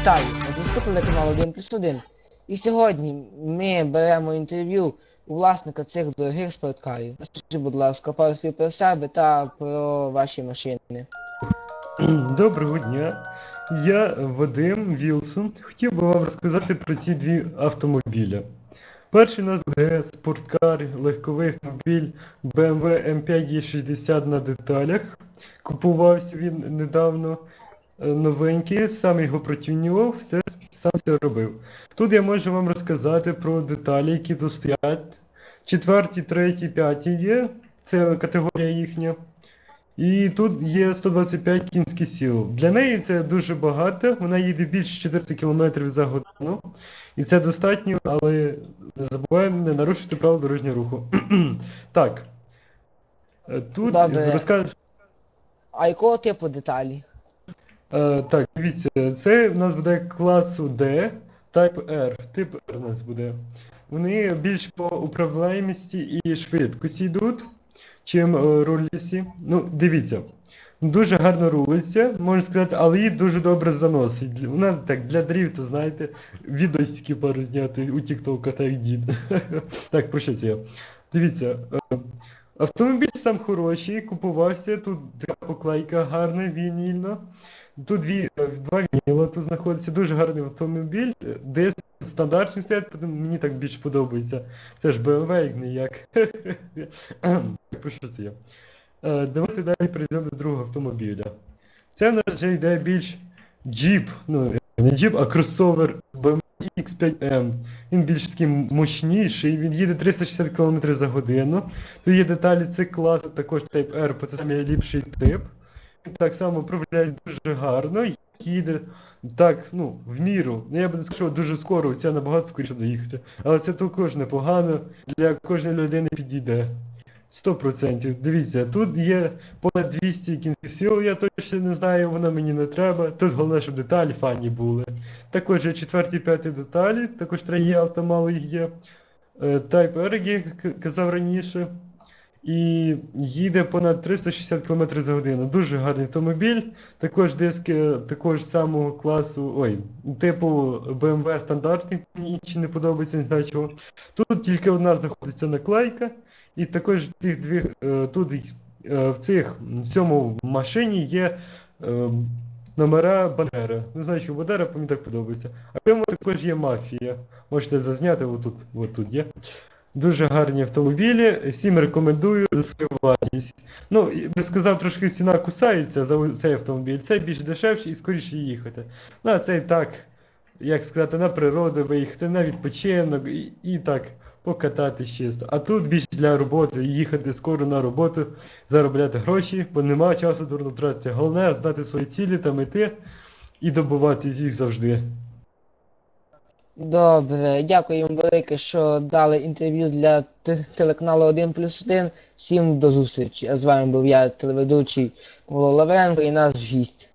Вітаю! На зв'язку телеканал 1 плюс 1. І сьогодні ми беремо інтерв'ю у власника цих дорогих спорткарів. Скажіть, будь ласка, пару слів про себе та про ваші машини. Доброго дня. Я Вадим Вілсон. Хотів би вам розказати про ці дві автомобілі. Перший у нас буде спорткар, легковий автомобіль BMW M5 E60 на деталях. Купувався він недавно е, новенький, сам його протюнював, все сам це робив. Тут я можу вам розказати про деталі, які тут стоять. Четверті, треті, п'яті є. Це категорія їхня. І тут є 125 кінських сил. Для неї це дуже багато. Вона їде більше 400 км за годину. І це достатньо, але не забуваємо не нарушити правила дорожнього руху. Так. Е, Тут розкажеш. А якого типу деталі? Е, так, дивіться, це в нас буде класу D, Type R. Тип R у нас буде. Вони більш по управляємості і швидкості йдуть, чим е, рулісі. Ну, дивіться. Дуже гарно рулиться, можна сказати, але її дуже добре заносить. Вона так для дріфту, знаєте, відосики пару зняти у TikTok, так дід. Так, про що це я? Дивіться, е, автомобіль сам хороший, купувався, тут така поклейка гарна, вінільна. Тут дві, два вініла тут знаходиться, дуже гарний автомобіль. Десь стандартний тому мені так більш подобається. Це ж BMW, як не як. Про це я? Е, Давайте далі перейдемо до другого автомобіля. Це в нас вже йде більш джіп, ну не джіп, а кросовер BMW X5M. Він більш такий мощніший, він їде 360 км за годину. Тут є деталі C класу, також Type R, бо це найліпший тип. Так само управляється дуже гарно, їде так, ну, в міру. Ну, я би не сказав, що дуже скоро, це набагато скоріше доїхати. Але це також непогано, для кожної людини підійде. 100%. Дивіться, тут є понад 200 кінських сил, я точно не знаю, воно мені не треба. Тут головне, щоб деталі фані були. Також є четверті, п'яті деталі, також треба є автомало є. Е, Type R, як казав раніше. І їде понад 360 км за годину. Дуже гарний автомобіль. Також диски такого ж самого класу, ой, типу BMW стандартний, мені інші не подобається, не знаю чого. Тут тільки одна знаходиться наклейка, і також тих дві, е, тут е, в цих м, цьому машині є е, номера Бандера. Не знаю, що Бандера, мені так подобається. А в цьому також є мафія. Можете зазняти, отут, отут є. Дуже гарні автомобілі, всім рекомендую за свою вартість. Ну, і би сказав, трошки ціна кусається за цей автомобіль. Цей більш дешевший і скоріше їхати. Ну, а цей так, як сказати, на природу виїхати, на відпочинок і, і так покататись чисто. А тут більш для роботи, їхати скоро на роботу, заробляти гроші, бо немає часу дурно тратити. Головне знати свої цілі та мети і добувати їх завжди. Добре, дякую вам велике, що дали інтерв'ю для те- телеканалу 1 плюс 1. Всім до зустрічі. А з вами був я, телеведучий Павло Лавренко і наш гість.